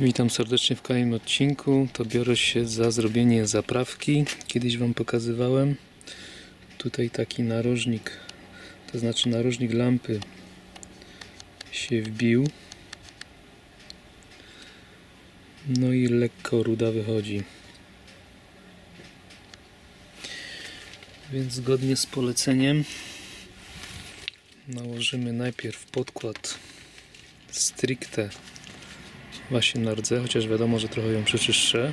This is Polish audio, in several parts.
Witam serdecznie w kolejnym odcinku. To biorę się za zrobienie zaprawki. Kiedyś Wam pokazywałem. Tutaj taki narożnik, to znaczy narożnik lampy się wbił. No i lekko ruda wychodzi. Więc zgodnie z poleceniem nałożymy najpierw podkład stricte właśnie na rdze, chociaż wiadomo, że trochę ją przeczyszczę.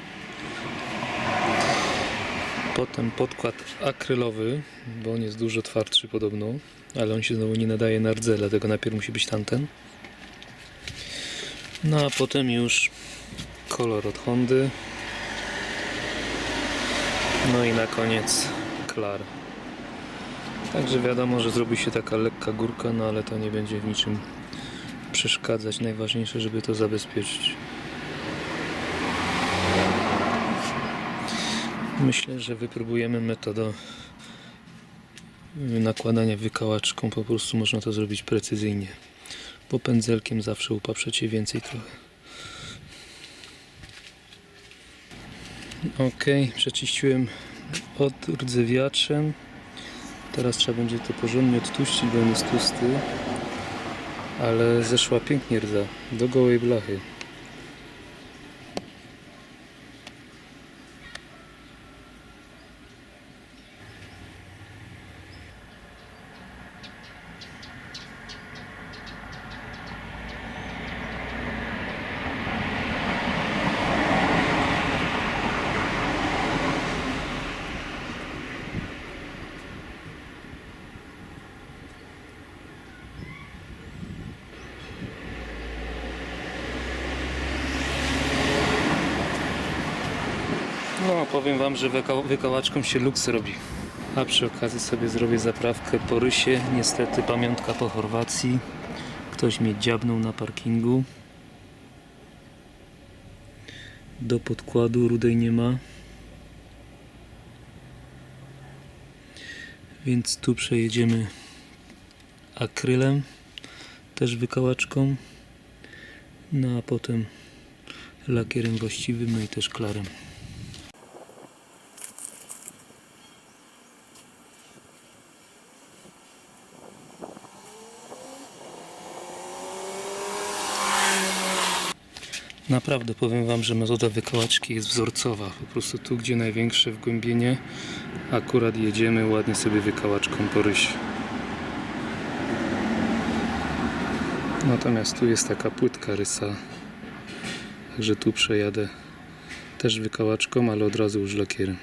Potem podkład akrylowy, bo on jest dużo twardszy podobno, ale on się znowu nie nadaje na rdze, dlatego najpierw musi być tamten. No a potem już kolor od Hondy. No i na koniec klar. Także wiadomo, że zrobi się taka lekka górka, no ale to nie będzie w niczym przeszkadzać. Najważniejsze, żeby to zabezpieczyć. Myślę, że wypróbujemy metodę nakładania wykałaczką. Po prostu można to zrobić precyzyjnie. Bo pędzelkiem zawsze upaprzecie więcej trochę. Ok, przeczyściłem odrdzewiaczem. Teraz trzeba będzie to porządnie odtuścić, bo on jest tłusty. Ale zeszła pięknie rdza, do gołej blachy. No, powiem Wam, że wyka- wykałaczką się luks robi. A przy okazji sobie zrobię zaprawkę po rysie. Niestety pamiątka po Chorwacji. Ktoś mnie dziabnął na parkingu. Do podkładu rudej nie ma. Więc tu przejedziemy akrylem, też wykałaczką. No a potem lakierem właściwym, no i też klarem. Naprawdę powiem Wam, że metoda wykałaczki jest wzorcowa. Po prostu tu, gdzie największe wgłębienie, akurat jedziemy ładnie sobie wykałaczką po. Natomiast tu jest taka płytka rysa, także tu przejadę też wykałaczką, ale od razu już lakierem.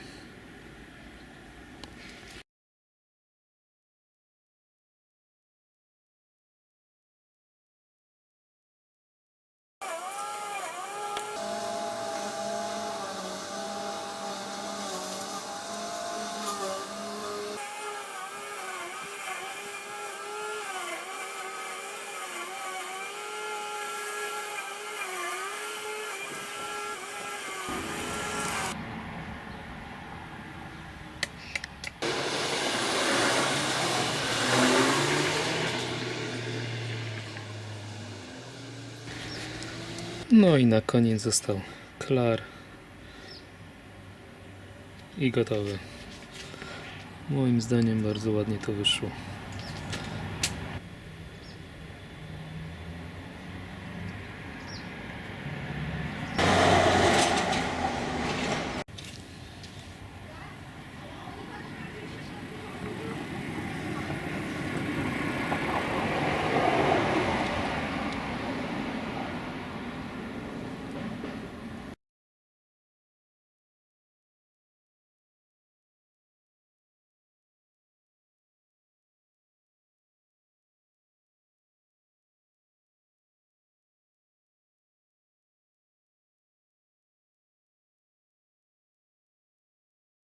No i na koniec został klar i gotowe. Moim zdaniem bardzo ładnie to wyszło.